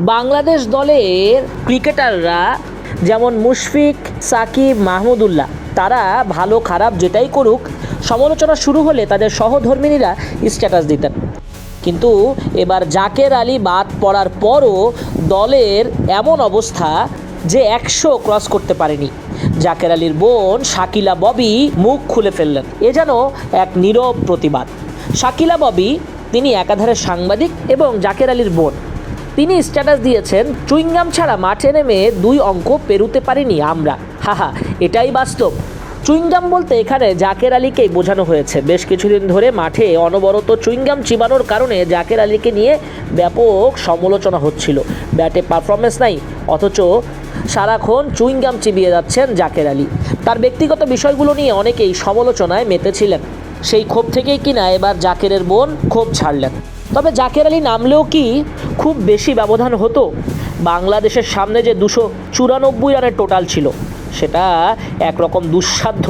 বাংলাদেশ দলের ক্রিকেটাররা যেমন মুশফিক, সাকিব মাহমুদুল্লাহ তারা ভালো, খারাপ যেটাই করুক, সমালোচনা শুরু হলে তাদের সহধর্মিনীরা স্ট্যাটাস দিতেন। কিন্তু এবার জাকের আলী বাদ পড়ার পরও দলের এমন অবস্থা যে একশো ক্রস করতে পারেনি। জাকের আলীর বোন শাকিলা ববি মুখ খুলে ফেললেন। এ যেন এক নীরব প্রতিবাদ। শাকিলা ববি, তিনি একাধারে সাংবাদিক এবং জাকের আলীর বোন। তিনি স্ট্যাটাস দিয়েছেন, চুইংগাম ছাড়া মাঠে নেমে দুই অঙ্ক পেরুতে পারিনি আমরা। হাহা, এটাই বাস্তব। চুইংগাম বলতে এখানে জাকের আলীকেই বোঝানো হয়েছে। বেশ কিছুদিন ধরে মাঠে অনবরত চুইংগাম চিবানোর কারণে জাকের আলীকে নিয়ে ব্যাপক সমালোচনা হচ্ছিল। ব্যাটে পারফরমেন্স নাই, অথচ সারাক্ষণ চুইংগাম চিবিয়ে যাচ্ছেন জাকের আলী। তার ব্যক্তিগত বিষয়গুলো নিয়ে অনেকেই সমালোচনায় মেতেছিলেন। সেই ক্ষোভ থেকেই কিনা এবার জাকেরের বোন ক্ষোভ ছাড়লেন। তবে জাকের আলী নামলেও কি খুব বেশি ব্যবধান হতো? বাংলাদেশের সামনে যে দুশো চুরানব্বই রানের টোটাল ছিল, সেটা একরকম দুঃসাধ্য।